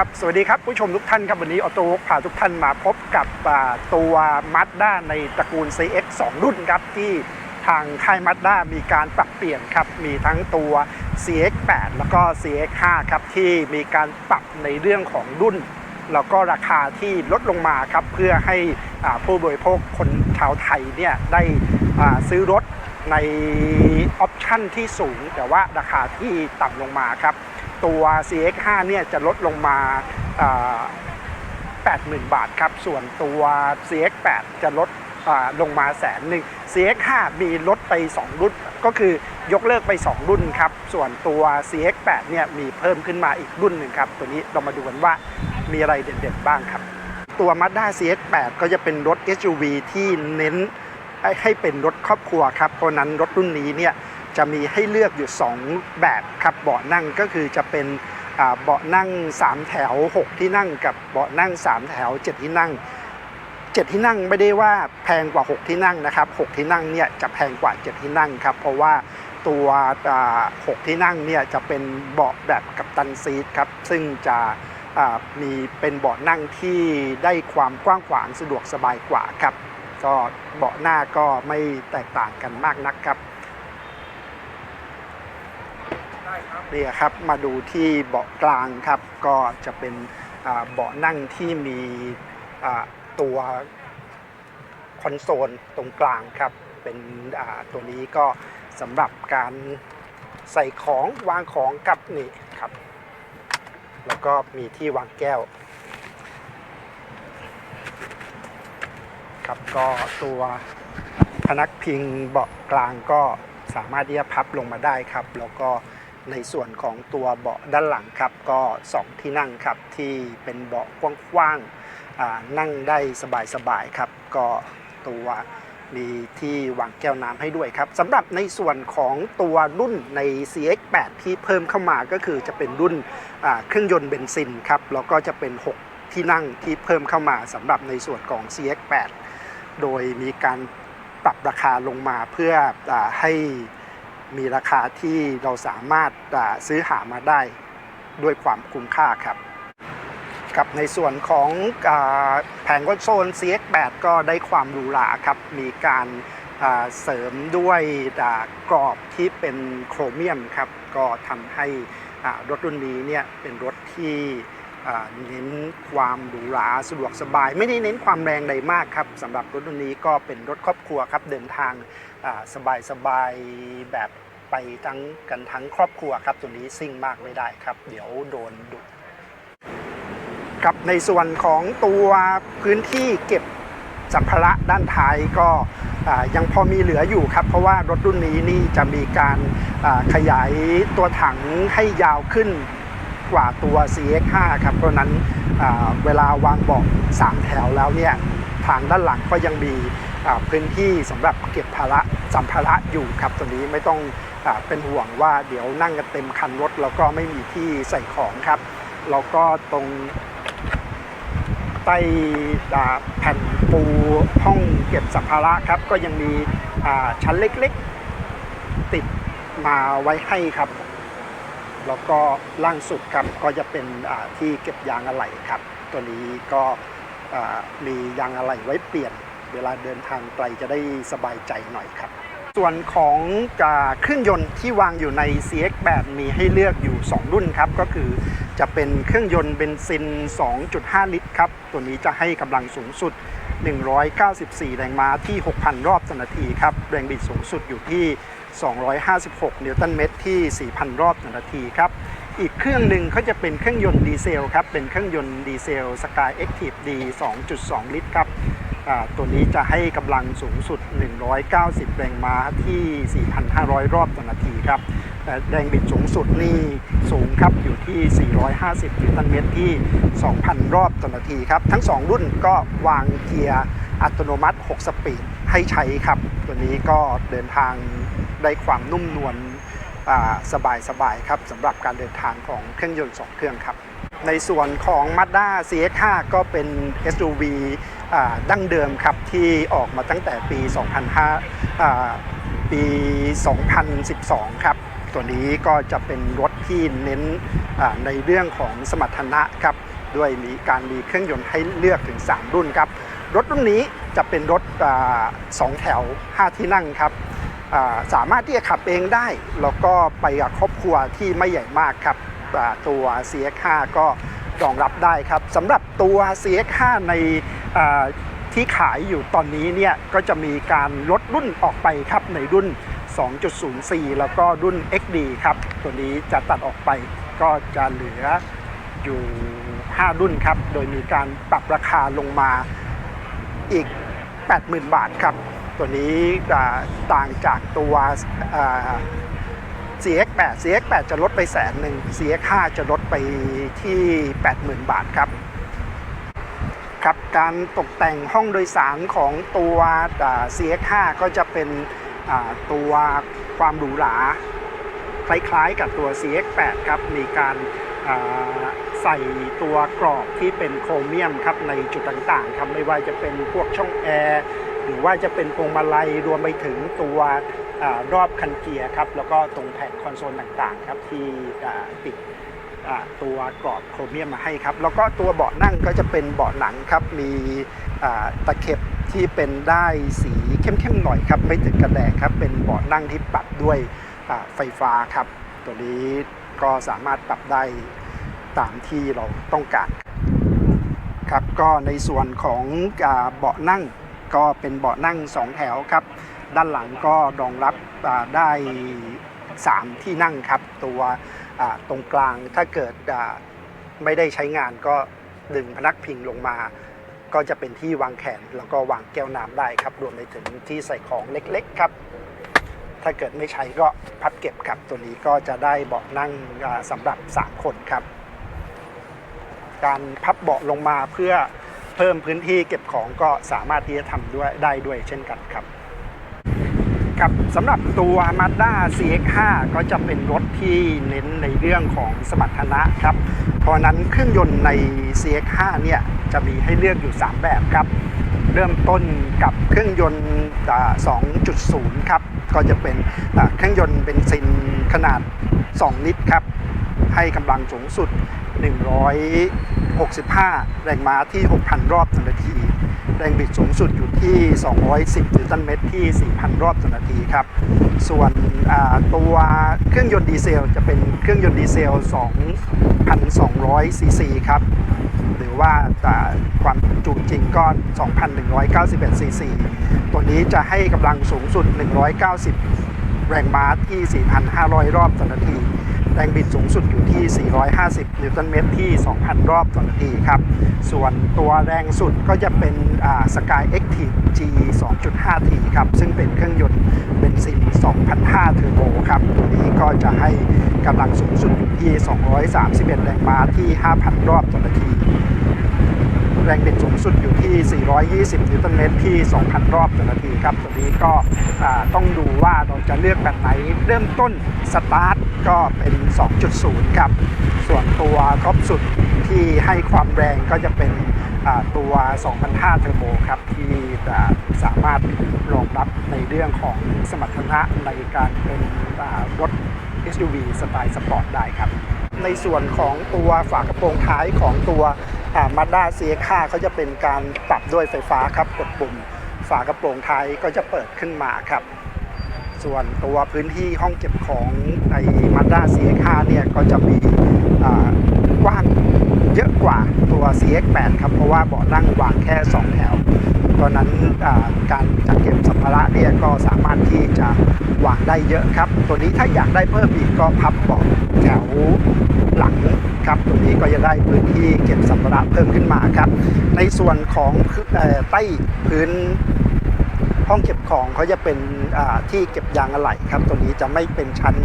ครับ สวัสดีครับผู้ชมทุกท่านครับ วันนี้ออโต้พาทุกท่านมาพบกับตัว Mazda ในตระกูล CX 2 รุ่นครับ ที่ทางค่าย Mazda มีการปรับเปลี่ยนครับ มีทั้งตัว CX 8แล้วก็ CX 5ครับ ที่มีการปรับในเรื่องของรุ่น แล้วก็ราคาที่ลดลงมาครับ เพื่อให้ผู้บริโภคคนชาวไทยเนี่ยได้ซื้อรถในออปชั่นที่สูง แต่ว่าราคาที่ต่ำลงมาครับ ตัว CX5 เนี่ยจะลดลงมา 80,000 บาทครับ ส่วนตัว CX8 จะลดลงมาแสนหนึ่ง CX5 มีลดไป 2 รุ่น ก็คือยกเลิกไป 2 รุ่นครับ ส่วนตัว CX8 เนี่ยมีเพิ่มขึ้นมาอีกรุ่นหนึ่งครับ ตัวนี้เรามาดูกันว่ามีอะไรเด่นๆบ้างครับ ตัว Mazda CX8 ก็จะเป็นรถ SUV ที่เน้นให้เป็นรถครอบครัวครับ เพราะนั้นรถรุ่นนี้เนี่ย จะมีให้เลือกอยู่ 2 แบบครับเบาะนั่งก็คือจะเป็นเบาะนั่ง 3 แถว 6 ที่นั่งกับเบาะนั่ง 3 แถว 7 ที่นั่ง 7 ที่นั่งไม่ได้ว่าแพงกว่า 6 ที่นั่งนะครับ 6 ที่นั่งเนี่ยจะแพงกว่า 7 ที่นั่งครับเพราะว่าตัว6ที่นั่งเนี่ยจะเป็นเบาะแบบกัปตันซีทครับซึ่งจะมีเป็นเบาะนั่งที่ได้ความกว้างขวางสะดวกสบายกว่าครับ ก็เบาะหน้าก็ไม่แตกต่างกันมากนักครับ นี่ครับมาดูที่เบาะกลางครับก็จะเป็นเบาะนั่งที่มีตัวคอนโซลตรงกลางครับเป็นตัวนี้ก็สำหรับการใส่ของวางของกับนี่ครับ แล้วก็มีที่วางแก้ว ครับก็ตัวพนักพิงเบาะกลางก็สามารถที่จะพับลงมาได้ครับ แล้วก็ ในส่วนของตัวเบาะด้านหลังครับก็ 2 ที่นั่งครับที่เป็นเบาะกว้างๆนั่งได้สบายๆครับ ก็ตัวมีที่วางแก้วน้ำให้ด้วยครับสำหรับในส่วนของตัวรุ่นใน CX8 ที่เพิ่มเข้ามาก็คือจะเป็นรุ่นเครื่องยนต์เบนซินครับแล้วก็จะเป็น 6 ที่นั่งที่เพิ่มเข้ามาสำหรับในส่วนของ CX8 โดยมีการปรับราคาลงมาเพื่ออให้ มีราคาที่เราสามารถซื้อหามาได้ด้วยความคุ้มค่าครับกับในส่วนของอแผงคอนโซล CX8 ก็ได้ความหรูหราครับ มีการเสริมด้วยกรอบที่เป็นโครเมียมครับ ก็ทำให้รถรุ่นนี้เนี่ยเป็นรถที่ เน้นความหรูหราสะดวกสบาย ไม่ได้เน้นความแรงใดมากครับสำหรับรถรุ่นนี้ก็เป็นรถครอบครัวครับเดินทางสบายสบายๆแบบไปทั้งกันทั้งครอบครัวครับตัวนี้ซิ่งมากไม่ได้ครับ เดี๋ยวโดนดุกับในส่วนของตัวพื้นที่เก็บสัมภาระด้านท้ายก็ยังพอมีเหลืออยู่ครับ เพราะว่ารถรุ่นนี้นี่จะมีการขยายตัวถังให้ยาวขึ้น กว่าตัว CX5 ครับ เพราะนั้นเวลาวางเบาะ3แถวแล้วเนี่ยทางด้านหลังก็ยังมีพื้นที่สำหรับเก็บภาระสัมภาระอยู่ครับตัวนี้ไม่ต้องอเป็นห่วงว่าเดี๋ยวนั่งกันเต็มคันรถแล้วก็ไม่มีที่ใส่ของครับ แล้วก็ตรงใต้แผ่นปูห้องเก็บสัมภาระครับ ก็ยังมีชั้นเล็กๆ ติดมาไว้ให้ครับ แล้วก็ล่างสุดครับก็จะเป็นที่เก็บยางอะไหล่ครับ ตัวนี้ก็มียางอะไหล่ไว้เปลี่ยน เวลาเดินทางไกลจะได้สบายใจหน่อยครับ ส่วนของเครื่องยนต์ที่วางอยู่ใน CX8 มีให้เลือกอยู่ 2 รุ่นครับ ก็คือจะเป็นเครื่องยนต์เบนซิน 2.5 ลิตรครับ ตัวนี้จะให้กำลังสูงสุด 194 แรงม้าที่ 6,000 รอบต่อนาทีครับ แรงบิดสูงสุดอยู่ที่ 256 นิวตันเมตรที่ 4,000 รอบต่อนาทีครับ อีกเครื่องหนึ่งเขาจะเป็นเครื่องยนต์ดีเซลครับ เป็นเครื่องยนต์ดีเซล Sky Active D 2.2 ลิตรครับตัวนี้จะให้กำลังสูงสุด 190 แรงม้าที่ 4,500 รอบต่อนาทีครับ แรงบิดสูงสุดนี่สูงครับอยู่ที่ 450นิวตันเมตรที่ 2,000 รอบต่อนาทีครับ ทั้ง 2 รุ่นก็วางเกียร์อัตโนมัติ 6 สปีดให้ใช้ครับ ตัวนี้ก็เดินทางได้ความนุ่มนวลสบายๆครับสำหรับการเดินทางของเครื่องยนต์ 2 เครื่องครับ ในส่วนของ Mazda CX5 ก็เป็น SUV ดั้งเดิมครับ ที่ออกมาตั้งแต่ปี 2005ปี 2012 ครับ ตัวนี้ก็จะเป็นรถที่เน้นในเรื่องของสมรรถนะครับด้วยมีการมีเครื่องยนต์ให้เลือกถึง 3 รุ่นครับ รถรุ่นนี้จะเป็นรถอสองแถว 5 ที่นั่งครับสามารถที่จะขับเองได้ แล้วก็ไปกับครอบครัวที่ไม่ใหญ่มากครับตัว CX5 ก็รองรับได้ครับสำหรับตัว CX5 ในอ่าที่ขายอยู่ตอนนี้เนี่ยก็จะมีการลดรุ่นออกไปครับในรุ่น 2.04 แล้วก็รุ่น XD ครับ ตัวนี้จะตัดออกไปก็จะเหลืออยู่ 5 รุ่นครับ โดยมีการปรับราคาลงมาอีก 80,000 บาทครับ ตัวนี้จะต่างจากตัว CX8 CX8 จะลดไปแสนหนึ่ง CX5 จะลดไปที่ 80,000 บาทครับครับการตกแต่งห้องโดยสารของตัว CX5 ก็จะเป็น ตัวความหรูหราคล้ายๆกับตัว CX8 ครับ มีการใส่ตัวกรอบที่เป็นโครเมียมครับในจุดต่างๆครับไม่ว่าจะเป็นพวกช่องแอร์หรือว่าจะเป็นพวงมาลัยรวมไปถึงตัวอรอบคันเกียร์ครับแล้วก็ตรงแผงคอนโซลต่างๆครับที่ติด ตัวกรอบโครเมียมมาให้ครับ แล้วก็ตัวเบาะนั่งก็จะเป็นเบาะหนังครับ มีตะเข็บที่เป็นได้สีเข้มๆหน่อยครับ ไม่ถึงกระแดงครับ เป็นเบาะนั่งที่ปรับด้วยไฟฟ้าครับ ตัวนี้ก็สามารถปรับได้ตามที่เราต้องการครับก็ในส่วนของเบาะนั่งก็เป็นเบาะนั่ง 2 แถวครับ ด้านหลังก็รองรับได้ 3 ที่นั่งครับ ตัว ตรงกลางถ้าเกิดไม่ได้ใช้งานก็ดึงพนักพิงลงมา ก็จะเป็นที่วางแขนแล้วก็วางแก้วน้ำได้ครับ รวมไปถึงที่ใส่ของเล็กๆครับ ถ้าเกิดไม่ใช้ก็พับเก็บครับตัวนี้ก็จะได้เบาะนั่งสำหรับ 3 คนครับ การพับเบาะลงมาเพื่อเพิ่มพื้นที่เก็บของก็สามารถที่จะทำด้วยได้ด้วยเช่นกันครับ ครับสำหรับตัว Mazda CX5 ก็จะเป็นรถที่เน้นในเรื่องของสมรรถนะครับ เพราะนั้นเครื่องยนต์ใน CX5 เนี่ยจะมีให้เลือกอยู่ 3 แบบครับ เริ่มต้นกับเครื่องยนต์ 2.0 ครับ ก็จะเป็นเครื่องยนต์เบนซินขนาด 2 ลิตรครับ ให้กำลังสูงสุด 165 แรงม้าที่ 6,000 รอบต่อนาที แรงบิดสูงสุดอยู่ที่ 210 นิวตันเมตรที่ 4,000 รอบต่อนาทีครับ ส่วนตัวเครื่องยนต์ดีเซลจะเป็นเครื่องยนต์ดีเซล 2,200 ซีซีครับ หรือว่าอ่าความจุจริงก็ 2,191 ซีซี ตัวนี้จะให้กำลังสูงสุด 190 แรงม้าที่ 4,500 รอบต่อนาที แรงบิดสูงสุดอยู่ที่ 450 นิวตันเมตรที่ 2,000 รอบต่อนาทีครับ ส่วนตัวแรงสุดก็จะเป็นสกาย Active G 2.5T ครับ ซึ่งเป็นเครื่องยนต์เบนซิน 2,500 เทอร์โบครับ ตัวนี้ก็จะให้กำลังสูงสุดอยู่ที่ 231 แรงม้าที่ 5,000 รอบต่อนาทีแรงบิดสูงสุดอยู่ที่ 420 นิวตันเมตรที่ 2,000 รอบต่อนาทีครับ ตัวนี้ก็ต้องดูว่าเราจะเลือกแบบไหน เริ่มต้นสตาร์ท ก็เป็น 2.0 ครับ ส่วนตัวท็อปสุดที่ให้ความแรงก็จะเป็นตัว 2,500 เทอร์โบครับ ที่จะสามารถรองรับในเรื่องของสมรรถนะในการเป็นรถ SUV สไตล์สปอร์ตได้ครับ ในส่วนของตัวฝากระโปรงท้ายของตัวมาด้า CX5 เขาจะเป็นการปรับด้วยไฟฟ้าครับ กดปุ่มฝากระโปรงท้ายก็จะเปิดขึ้นมาครับ ส่วนตัวพื้นที่ห้องเก็บของใน Mazda CX5 เนี่ยก็จะมีกว้างเยอะกว่าตัว CX8 ครับ เพราะว่าเบาะนั่งวางแค่ 2 แถวเพราะนั้นการจัดเก็บสัมภาระเนี่ยก็สามารถที่จะวางได้เยอะครับ ตัวนี้ถ้าอยากได้เพิ่มอีกก็พับเบาะแถวหลังครับตัวนี้ก็จะได้พื้นที่เก็บสัมภาระเพิ่มขึ้นมาครับ ในส่วนของใต้พื้น ห้องเก็บของเขาจะเป็นที่เก็บยางอะไหล่ครับตัวนี้จะไม่เป็นชั้น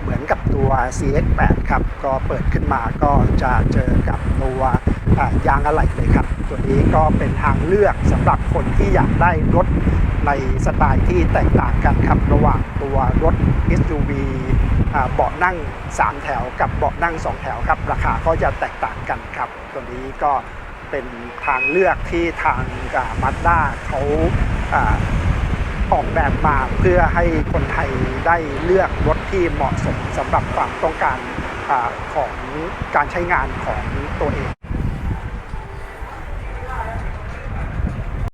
เหมือนกับตัว CX8 ครับ ก็เปิดขึ้นมาก็จะเจอกับตัวยางอะไหล่เลยครับ ตัวนี้ก็เป็นทางเลือกสำหรับคนที่อยากได้รถในสไตล์ที่แตกต่างกันครับระหว่างตัวรถ SUV เบาะนั่ง 3 แถวกับเบาะนั่ง 2 แถวครับ ราคาก็จะแตกต่างกันครับ ตัวนี้ก็เป็นทางเลือกที่ทางมาด้าเขา ออกแบบมาเพื่อให้คนไทยได้เลือกรถที่เหมาะสมสำหรับความต้องการอของการใช้งานของตัวเอง